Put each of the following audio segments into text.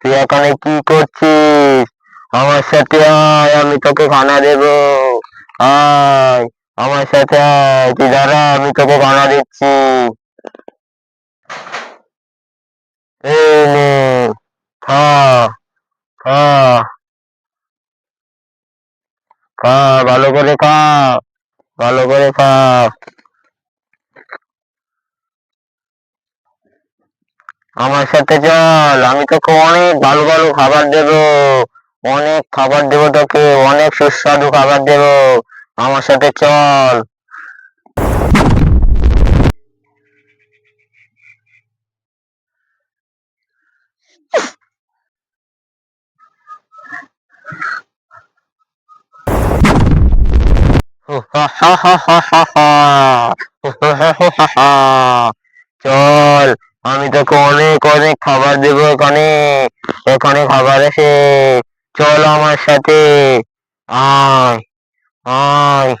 তুই এখানে কি করছিস আমার সাথে আয় আমি তোকে খানা দেবো আয় আমার সাথে আয় তুই দাঁড়া আমি তোকে খানা দিচ্ছি খা খা খা ভালো করে খা ভালো করে খা আমার সাথে চল আমি তোকে অনেক ভালো ভালো খাবার দেবো অনেক খাবার দেবো তোকে অনেক সুস্বাদু খাবার দেবো আমার সাথে চল চল আমি তোকে অনেক অনেক খাবার দেবো এখানে। এখানে খাবার আছে। চল আমার সাথে। আয় আয়।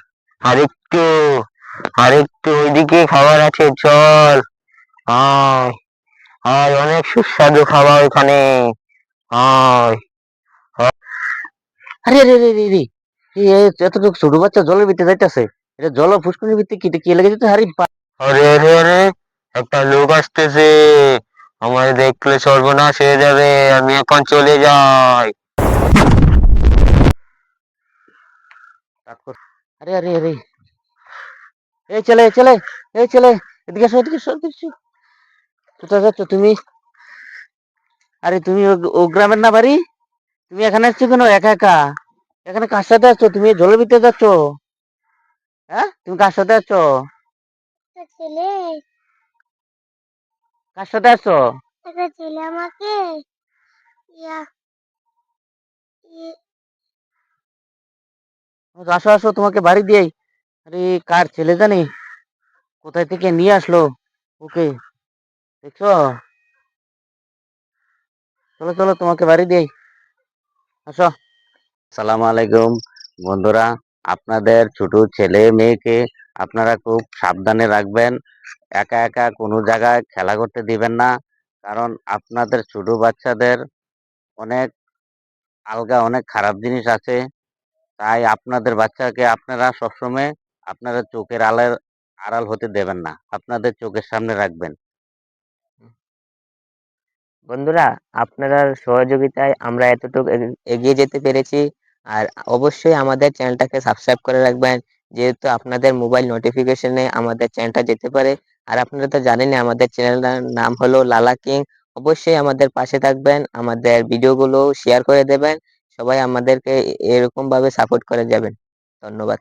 আরেকটু আরেকটু ওইদিকে খাবার আছে চল। আয় আয় অনেক সুস্বাদু খাবার ওখানে। আয়। আরে রে রে রে রে এতটুকু ছোট বাচ্চা জলের ভিতরে যাইতেছে। এটা জল ফুসকুনির ভিতরে কি কি লেগে যেতে হারি আরে আরে আরে। একটা লোক আসতেছে। আমার দেখলে সর্বনাশ হয়ে যাবে আমি এখন চলে যাই। আরে আরে আরে। এই এই ছেলে এই ছেলে এদিকে এসো এদিকে কোথায় যাচ্ছ তুমি? আরে তুমি ও- গ্রামের না বাড়ি? তুমি এখানে আসছো কেন? একা একা? এখানে কার সাথে আছো? তুমি জলের ভিতরে যাচ্ছ? হ্যাঁ? তুমি কার সাথে ছেলে। কার সাথে আছো? একটা ছেলে আমাকে। ইয়া আসো আসো তোমাকে বাড়ি দিয়েই। আরে কার ছেলে জানি? কোথায় থেকে নিয়ে আসলো ওকে? দেখছ? চলো চলো তোমাকে বাড়ি দিয়েই। আসো। সালাম আলাইকুম বন্ধুরা। আপনাদের ছোট ছেলে মেয়েকে আপনারা খুব সাবধানে রাখবেন। একা একা কোনো জায়গায় খেলা করতে দিবেন না। কারণ আপনাদের ছোট বাচ্চাদের অনেক আলগা, অনেক খারাপ জিনিস আছে। তাই আপনাদের বাচ্চাকে আপনারা সবসময় আপনারা চোখের আড়াল আড়াল হতে দেবেন না। আপনাদের চোখের সামনে রাখবেন। বন্ধুরা, আপনারা সহযোগিতায় আমরা এতটুকু এগিয়ে যেতে পেরেছি। আর অবশ্যই আমাদের চ্যানেলটাকে সাবস্ক্রাইব করে রাখবেন। যেহেতু আপনাদের মোবাইল নোটিফিকেশনে আমাদের চ্যানেলটা যেতে পারে, আর আপনারা তো জানেনই আমাদের চ্যানেলটার নাম হলো লালা কিং, অবশ্যই আমাদের পাশে থাকবেন, আমাদের ভিডিওগুলো শেয়ার করে দেবেন, সবাই আমাদেরকে এরকম ভাবে সাপোর্ট করে যাবেন, ধন্যবাদ।